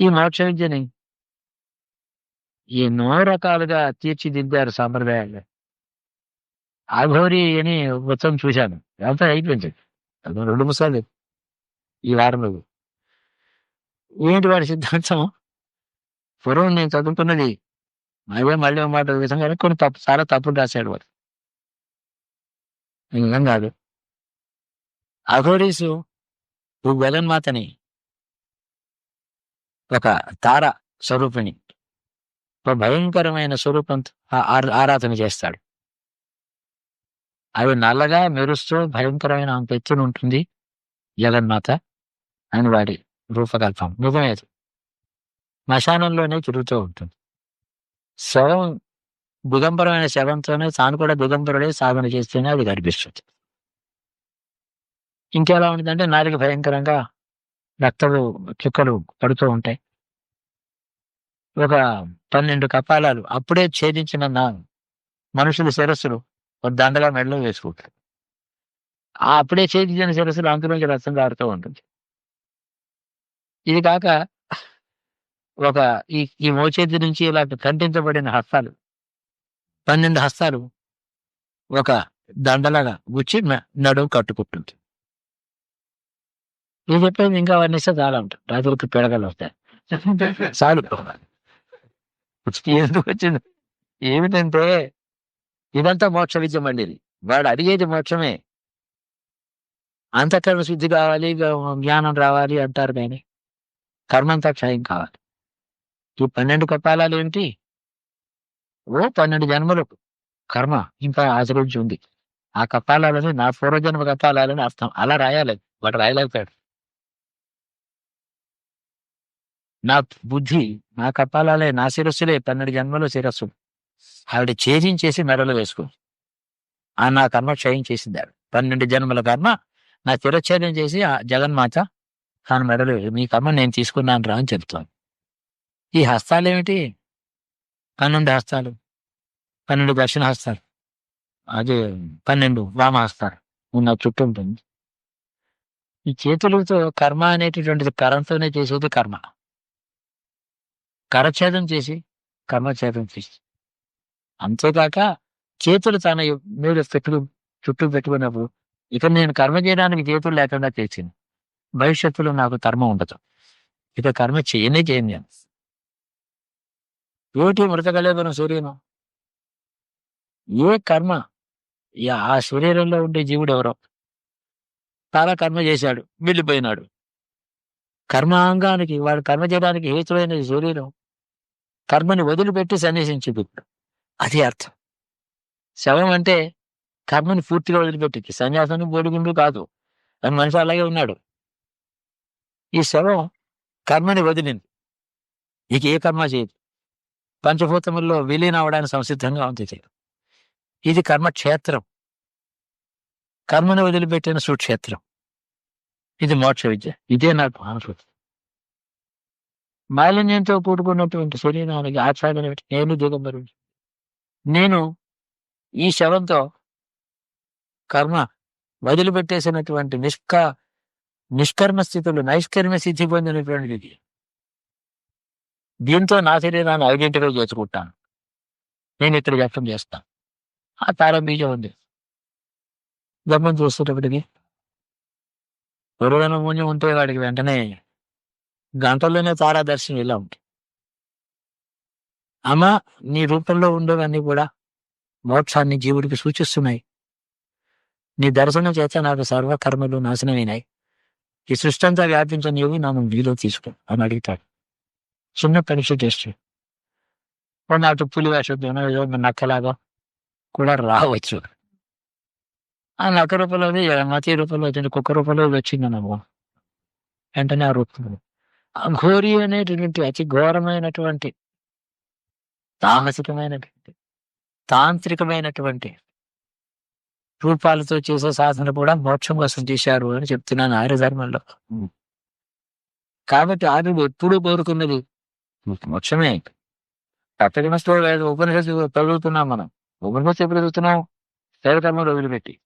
ఈ మోక్ష విద్యని ఎన్నో రకాలుగా తీర్చిదిద్దారు సాంప్రదాయాలు. ఆఘోరి అని మొత్తం చూశాను. అంతా అయిపోయింది. అది రెండు ముసాలు ఈ వారంలో ఏంటి వాడి సిద్ధాంతం? పూర్వం నేను చదువుకున్నది అవే మళ్ళీ మాట విధంగా కొన్ని తప్పు చాలా తప్పులు రాశాడు వాడు. నిజం కాదు. అఘోరీసు జగన్మాతని ఒక తార స్వరూపిణి. ఒక భయంకరమైన స్వరూపంతో ఆరాధన చేస్తాడు. అవి నల్లగా మెరుస్తూ భయంకరమైన ఆమె ఎత్తున ఉంటుంది. జగన్మాత అని వాడి రూపకల్పం. నిజమే శ్మశానంలోనే తిరుగుతూ ఉంటుంది. శవం దిగంబరమైన శవంతోనే తాను కూడా దిగంబరుడే సాధన చేస్తేనే అది కనిపిస్తుంది. ఇంకెలా ఉంటుందంటే నాలుగు భయంకరంగా రక్తపు చుక్కలు పడుతూ ఉంటాయి. ఒక పన్నెండు కపాలాలు అప్పుడే ఛేదించిన నా మనుషుల శిరస్సులు ఒక దండగా మెడలో వేసుకుంటారు. ఆ అప్పుడే ఛేదించిన శిరస్సులు అంతలోంచి రక్తం కారుతూ ఉంటుంది. ఇది కాక ఒక ఈ ఈ మోచేతి నుంచి ఇలా ఖండించబడిన హస్తాలు పన్నెండు హస్తాలు ఒక దండలాగా గుచ్చి మె- నడుము కట్టుకుంటుంది. ఇది చెప్పేది ఇంకా వర్ణిస్తే చాలా ఉంటుంది రైతులకు పిడగలు వస్తాయి. చాలు. ఎందుకు వచ్చింది? ఏమిటంటే ఇదంతా మోక్ష విద్య అండి ఇది. వాడు అడిగేది మోక్షమే. అంతఃకరణ శుద్ధి కావాలి జ్ఞానం రావాలి అంటారు కానీ కర్మంతా క్షయం కావాలి. ఈ పన్నెండు కపాలాలు ఏంటి ఓ పన్నెండు జన్మలకు కర్మ ఇంకా ఆచరించి ఉంది. ఆ కపాలాలని నా పూర్వజన్మ కపాలాలని అర్థం. అలా రాయాలి. వాడు రాయలేకపోయాడు. నా బుద్ధి నా కపాలాలే నా శిరస్సులే పన్నెండు జన్మలు శిరస్సు ఆవిడ ఛేదించేసి మెడలో వేసుకో. ఆ నా కర్మ క్షయం చేసిందాడు పన్నెండు జన్మల కర్మ నా శిరఛేదం చేసి ఆ జగన్మాత తాను మెడలు మీ కర్మ నేను తీసుకున్నాను రా అని చెప్తాను ఈ హస్తాలు ఏమిటి? పన్నెండు హస్తాలు. పన్నెండు దక్షిణ హస్తాలు. అదే పన్నెండు వామ హస్తాలు. ఉన్న చుట్టూ ఉంటుంది. ఈ చేతులతో కర్మ అనేటటువంటిది కరంతోనే చేసేది కర్మ. కరఛేదం చేసి కర్మఛేదం చేసి. అంతేకాక చేతులు తన మీద పెట్టు చుట్టూ పెట్టుకున్నప్పుడు ఇక నేను కర్మ చేయడానికి చేతులు లేకుండా చేసింది భవిష్యత్తులో నాకు కర్మ ఉండదు. ఇక కర్మ చేయనే చేయండి నేను. ఏటి మృతకలేదన సూర్యును? ఏ కర్మ? ఆ శరీరంలో ఉండే జీవుడు ఎవరో? చాలా కర్మ చేశాడు వెళ్ళిపోయినాడు. కర్మాంగానికి వాడు కర్మ చేయడానికి హేతువైన శరీరం కర్మని వదిలిపెట్టి సన్యాసించింది ఇప్పుడు అది అర్థం. శవం అంటే కర్మని పూర్తిగా వదిలిపెట్టింది. సన్యాసం బోడిగుండు కాదు. అని మనిషి అలాగే ఉన్నాడు. ఈ శవం కర్మని వదిలింది. ఇక ఏ కర్మ చేయదు. పంచభూతముల్లో విలీనం అవడానికి సంసిద్ధంగా ఉంది ఇది. కర్మక్షేత్రం. కర్మను వదిలిపెట్టిన సుక్షేత్రం. ఇది మోక్ష విద్య. ఇదే నాకు అనుభూతి మాలిన్యంతో కూడుకున్నటువంటి శరీరానికి ఆచ్ఛాదన నేను దిగంబరుడు నేను ఈ శవంతో కర్మ వదిలిపెట్టేసినటువంటి నిష్క నిష్కర్మ స్థితులు నైష్కర్మ సిద్ధి పొందినటువంటిది ఇది. దీంతో నా శరీరాన్ని ఐడెంటిఫై చేసుకుంటాను. నేను ఇక్కడ వ్యక్తం చేస్తాను. ఆ తారంభీజం ఉంది. గమనం చూస్తున్నప్పటికీ గురువైన మూల్యం ఉంటే వాడికి వెంటనే గంటల్లోనే తారాదర్శనం ఇలా ఉంది. అమ్మ నీ రూపంలో ఉండేవన్నీ కూడా మోక్షాన్ని జీవుడికి సూచిస్తున్నాయి. నీ దర్శనం చేత నాకు సర్వకర్మలు నాశనమైనాయి. ఈ సృష్టి అంతా వ్యాపించిన నీవు నన్ను నీలో తీసుకో అని అడుగుతాడు. చిన్న పరీక్ష చేస్తాడు నాటు పులి వేషం ఏదో నక్కలాగా కూడా రావచ్చు. ఆ నక్క రూపంలో మతి రూపంలో వచ్చింది కుక్క రూపంలో వచ్చింది నమ్మ వెంటనే ఆ రూపంలో ఆ ఘోరి అనేటటువంటి అతి ఘోరమైనటువంటి తామసికమైనటువంటి తాంత్రికమైనటువంటి రూపాలతో చేసే సాధన కూడా మోక్షం కోసం చేశారు అని చెప్తున్నాను ఆర్య ధర్మంలో. కాబట్టి ఆర్యుడు ఎప్పుడు కోరుకున్నది? మోక్షమే. తప్పకమస్తో ఉపనిషత్తు చదువుతున్నాం మనం. ఉపనిషత్తు ఎప్పుడు చదువుతున్నాం శైవకర్మలు వదిలిపెట్టి.